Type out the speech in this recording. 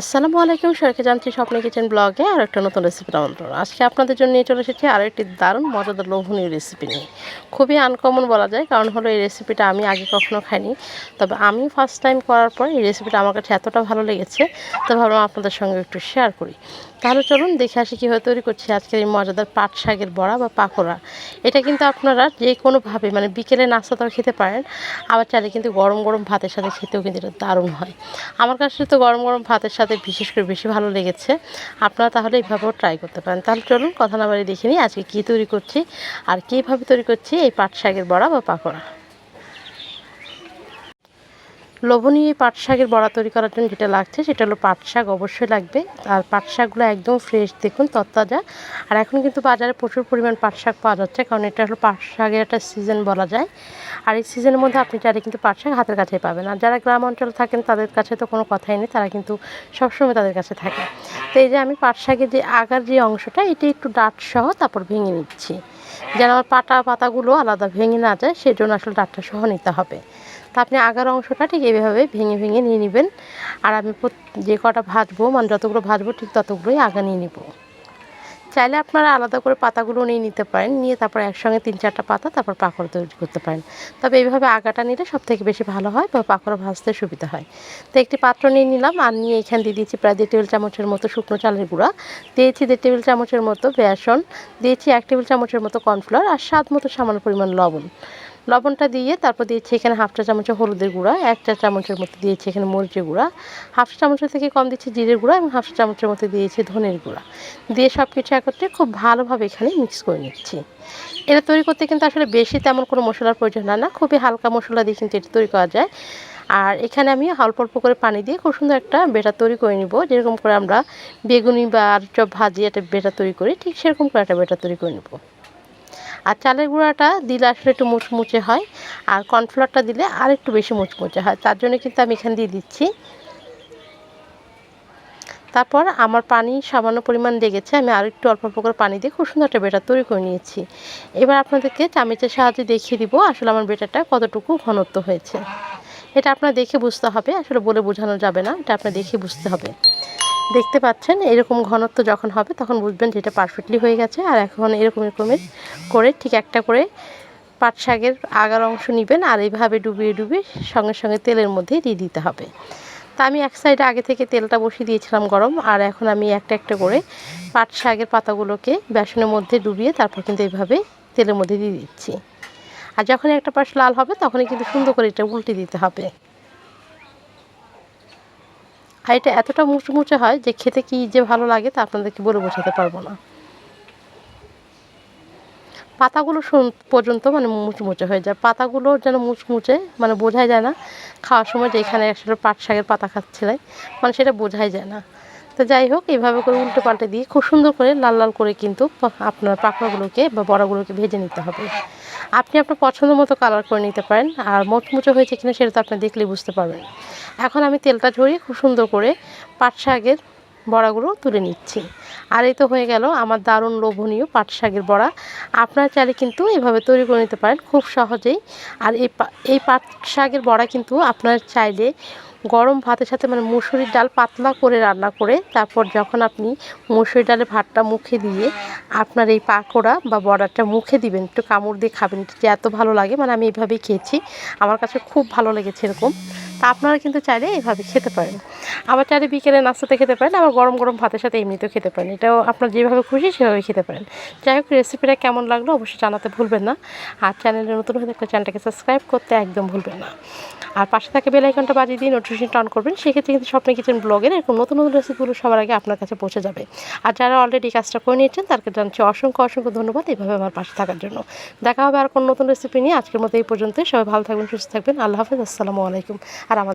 আসসালামু আলাইকুম সরকে জানছি স্বপ্ন কিচেন ব্লগে আর একটা নতুন রেসিপি আমন্ত্রণ। আজকে আপনাদের জন্য নিয়ে চলে এসেছি আরও একটি দারুণ, মজাদার, লোভনীয় রেসিপি নিয়ে। খুবই আনকমন বলা যায়, কারণ হলো এই রেসিপিটা আমি আগে কখনো খাইনি। তবে আমি ফার্স্ট টাইম করার পর এই রেসিপিটা আমার কাছে এতটা ভালো লেগেছে, তো ভাবলাম আপনাদের সঙ্গে একটু শেয়ার করি। তাহলে চলুন দেখে আসি কীভাবে তৈরি করছি আজকের এই মজাদার পাট শাকের বড়া বা পাকোড়া। এটা কিন্তু আপনারা যে কোনোভাবে মানে বিকেলে নাস্তা তাও খেতে পারেন, আবার চাইলে কিন্তু গরম গরম ভাতের সাথে খেতেও কিন্তু এটা দারুণ হয়। আমার কাছে তো গরম গরম ভাতের সাথে বিশেষ করে বেশি ভালো লেগেছে। আপনারা তাহলে এইভাবেও ট্রাই করতে পারেন। তাহলে চলুন কথা না বাড়ি দেখে নিই আজকে কী তৈরি করছি আর কীভাবে তৈরি করছি এই পাট শাকের বড়া বা পাকোড়া। এই পাট শাকের বড়া তৈরি করার জন্য যেটা লাগছে সেটা হলো পাট শাক অবশ্যই লাগবে। আর পাট শাকগুলো একদম ফ্রেশ দেখুন তত্তাজা আর এখন কিন্তু বাজারে প্রচুর পরিমাণ পাট শাক পাওয়া যাচ্ছে, কারণ এটা হলো পাট শাকের একটা সিজন বলা যায়। আর এই সিজনের মধ্যে আপনি চাইলে কিন্তু পাট শাক হাতের কাছেই পাবেন। আর যারা গ্রাম অঞ্চলে থাকেন, তাদের কাছে তো কোনো কথাই নেই, তারা কিন্তু সবসময় তাদের কাছে থাকে। তো এই যে আমি পাট শাকের যে আগার যে অংশটা, এটি একটু ডাট সহ তারপর ভেঙে নিচ্ছি। যেন আমার পাটা পাতাগুলো আলাদা ভেঙে না যায়, সেজন্য আসলে ডাটটা সহ নিতে হবে। তা আপনি আগার অংশটা ঠিক এইভাবে ভেঙে ভেঙে নিয়ে নেবেন। আর আমি যে কটা ভাজবো মানে যতগুলো ভাজবো, ঠিক ততগুলোই আগা নিয়ে নেব। চাইলে আপনারা আলাদা করে পাতাগুলো নিয়ে নিতে পারেন, নিয়ে তারপর একসঙ্গে তিন চারটা পাতা তারপর পাকড় তৈরি করতে পারেন। তবে এইভাবে আগাটা নিলে সব থেকে বেশি ভালো হয় বা পাকড় ভাজতে সুবিধা হয়। তো একটি পাত্র নিয়ে নিলাম আর নিয়ে এখান দিয়ে দিয়েছি প্রায় দেড় টেবিল চামচের মতো শুকনো চালের গুঁড়া। দিয়েছি দেড় টেবিল চামচের মতো বেসন, দিয়েছি এক টেবিল চামচের মতো কর্নফ্লাওয়ার আর স্বাদ মতো সামান্য পরিমাণ লবণ। লবণটা দিয়ে তারপর দিয়েছি এখানে হাফ চা চামচের হলুদের গুঁড়া, এক চা চামচের মতো দিয়েছি এখানে মরিচের গুঁড়া, হাফ চা চামচের থেকে কম দিচ্ছি জিরের গুঁড়া এবং হাফ চা চামচের মতো দিয়েছি ধনের গুঁড়া। দিয়ে সব কিছু একত্রে খুব ভালোভাবে এখানে মিক্স করে নিচ্ছি। এটা তৈরি করতে কিন্তু আসলে বেশি তেমন কোনো মশলার প্রয়োজন হয় না, খুবই হালকা মশলা দিয়ে কিন্তু এটা তৈরি করা যায়। আর এখানে আমি অল্প অল্প করে পানি দিয়ে খুব সুন্দর একটা বেটা তৈরি করে নিব, যেরকম করে আমরা বেগুনি বা আর চপ ভাজি একটা বেটা তৈরি করি, ঠিক সেরকম করে একটা বেটা তৈরি করে নেব। আর চালের গুঁড়াটা দিলে আসলে একটু মুচমুচে হয়, আর কর্নফ্লাওয়ারটা দিলে আর একটু বেশি মুচমুচে হয়, তার জন্য কিন্তু আমি এখানে দিয়ে দিচ্ছি। তারপর আমার পানি সামান্য পরিমাণ লেগেছে, আমি আর একটু অল্প অল্প করে পানি দিয়ে খুব সুন্দর একটা বেটার তৈরি করে নিয়েছি। এবার আপনাদেরকে চামিচের সাহায্যে দেখিয়ে দিব আসলে আমার বেটারটা কতটুকু ঘনত্ব হয়েছে। এটা আপনার দেখে বুঝতে হবে, আসলে বলে বোঝানো যাবে না, এটা আপনার দেখে বুঝতে হবে। দেখতে পাচ্ছেন, এরকম ঘনত্ব যখন হবে তখন বুঝবেন যে এটা পারফেক্টলি হয়ে গেছে। আর এখন এরকম এরকমের করে ঠিক একটা করে পাট শাকের আগার অংশ নেবেন আর এইভাবে ডুবিয়ে ডুবিয়ে সঙ্গে সঙ্গে তেলের মধ্যে দিয়ে দিতে হবে। তা আমি এক সাইডে আগে থেকে তেলটা বসিয়ে দিয়েছিলাম গরম, আর এখন আমি একটা একটা করে পাট শাকের পাতাগুলোকে বেসনের মধ্যে ডুবিয়ে তারপর কিন্তু এইভাবে তেলের মধ্যে দিয়ে দিচ্ছি। আর যখন একটা পাশ লাল হবে তখনই কিন্তু সুন্দর করে এটা উল্টে দিতে হবে। আর এটা এতটা মুচমুচে হয় যে খেতে কি যে ভালো লাগে তা আপনাদেরকে বলে বোঝাতে পারব না। পাতাগুলো পর্যন্ত মানে মুচমুচে হয়ে যায়। পাতাগুলো যেন মুচমুচে মানে বোঝাই যায় না। খাওয়ার সময় যে এখানে আসলে পাট শাকের পাতা খাচ্ছিলাই মানে সেটা বোঝাই যায় না। তো যাই হোক, এইভাবে করে উল্টে পাল্টে দিয়ে খুব সুন্দর করে লাল লাল করে কিন্তু আপনার পাকড়াগুলোকে বা বড়াগুলোকে ভেজে নিতে হবে। আপনি আপনার পছন্দ মতো কালার করে নিতে পারেন, আর মুচমুচে হয়েছে কিনা সেটা তো আপনি দেখলেই বুঝতে পারবেন। এখন আমি তেলটা ঝরিয়ে খুব সুন্দর করে পাট শাকের বড়াগুলো তুলে নিচ্ছি। আর এই তো হয়ে গেল আমার দারুণ লোভনীয় পাট শাকের বড়া। আপনারা চাইলে কিন্তু এভাবে তৈরি করে নিতে পারেন খুব সহজেই। আর এই এই পাট শাকের বড়া কিন্তু আপনার চাইলে গরম ভাতের সাথে মানে মুসুরির ডাল পাতলা করে রান্না করে, তারপর যখন আপনি মুসুরির ডালের ভাতটা মুখে দিয়ে আপনার এই পাকোড়া বা বড়াটা মুখে দিবেন, একটু কামড় দিয়ে খাবেন যে এত ভালো লাগে মানে আমি এইভাবেই খেয়েছি। আমার কাছে খুব ভালো লেগেছে এরকম। তা আপনারা কিন্তু চাইলে এইভাবে খেতে পারেন। আবার চাইলে বিকেলে নাস্তাতে খেতে পারেন, আবার গরম গরম ভাতের সাথে এমনিতেও খেতে পারেন। এটাও আপনার যেভাবে খুশি সেভাবে খেতে পারেন। যাই হোক, রেসিপিটা কেমন লাগল অবশ্যই জানাতে ভুলবেন না। আর চ্যানেলে নতুন হয়ে থাকলে চ্যানেলটাকে সাবস্ক্রাইব করতে একদম ভুলবেন না। আর পাশে থাকে বেলাইকনটা বাজিয়ে দিয়ে নোটিফিকেশনটা অন করবেন, সেক্ষেত্রে কিন্তু স্বপ্ন কিচেন ব্লগের এরকম নতুন নতুন রেসিপিগুলো সবার আগে আপনার কাছে পৌঁছে যাবে। আর যারা অলরেডি কাজটা করে নিয়েছেন তাদেরকে জানছি অসংখ্য অসংখ্য ধন্যবাদ এইভাবে আমার পাশে থাকার জন্য। দেখা হবে আর কোনো নতুন রেসিপি নিয়ে, আজকের মতো এই পর্যন্তই। সবাই ভালো থাকবেন, সুস্থ থাকবেন। আল্লাহ হাফেজ, আসসালামু আলাইকুম। আর আমার